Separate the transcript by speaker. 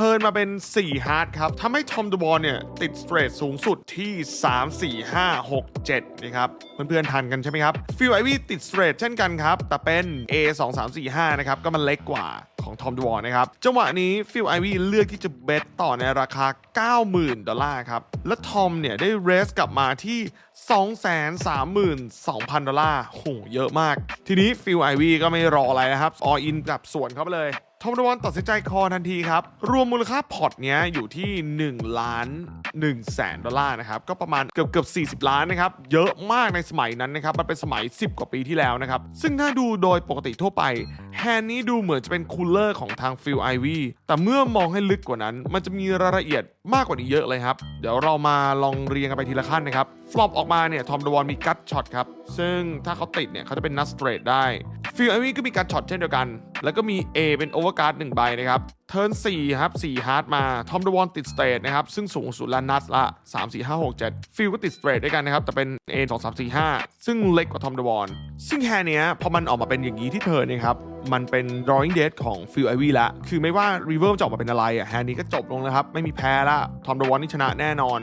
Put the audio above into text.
Speaker 1: ทิร์นมาเป็น 4 ฮาร์ดครับทำให้ทอมดอะบอลเนี่ยติดสเตรทสูงสุดที่ 3 4 5 6 7นะครับเพื่อนๆทันกันใช่ไหมครับฟิลไอวี่ติดสเตรทเช่นกันครับ แต่เป็น A 2 3 4 5นะครับก็มันเล็กกว่าของทอมดอะบอลนะครับ จังหวะนี้ฟิลไอวี่เลือกที่จะเบสต่อในราคา 90,000 ดอลลาร์ครับ และทอมเนี่ยได้เรสกลับมาที่ 232,000 ดอลลาร์โหเยอะมาก ทีนี้ฟิลไอวี่ก็ไม่รออะไรนะครับ ออินกับส่วนเข้าไปเลย ทอมดวันตัดสินใจคอทันทีครับ รวมมูลค่าพอร์ตเนี้ยอยู่ที่1ล้าน1แสนดอลลาร์นะครับ ก็ประมาณเกือบเกือบ40 ล้านนะครับ เยอะมากในสมัยนั้นนะครับ มันเป็นสมัย 10 กว่าปีที่แล้วนะครับ ซึ่งถ้าดูโดยปกติทั่วไป แฮนนี้ดูเหมือนจะเป็นคูลเลอร์ของทางฟิลไอวีแต่เมื่อมองให้ลึกกว่านั้น มันจะมีรายละเอียดมากกว่านี้เยอะเลยครับ เดี๋ยวเรามาลองเรียงกันไปทีละขั้นนะครับฟลอปออกมาเนี่ยทอมดวอนมีกัตช็อตครับซึ่งถ้าเขาติดเนี่ยเขาจะเป็นนัสเตรทได้ ฟิลไอวี่ก็มีกัตช็อตเช่นเดียวกัน แล้วก็มี A เป็นโอเวอร์การ์ดหนึ่งใบนะครับเทิร์น4ครับ4ฮาร์ดมา ทอมดวอนติดสเตทนะครับ ซึ่งสูงสุดละนัดละ 3 4 5 6 7 ฟิลก็ติดสเตทด้วยกันนะครับ แต่เป็น A 2 3 4 5 ซึ่งเล็กกว่าทอมดวอนซึ่งแฮร์เนี้ยพอมันออกมาเป็นอย่างนี้ที่เธอเนี่ยครับ มันเป็น drawing dead ของฟิลไอวีละ คือไม่ว่า reverb จะออกมาเป็นอะไรอะแฮร์นี้ก็จบลงแล้วครับ ไม่มีแพ้ละทอมดวอนนี่ชนะแน่นอน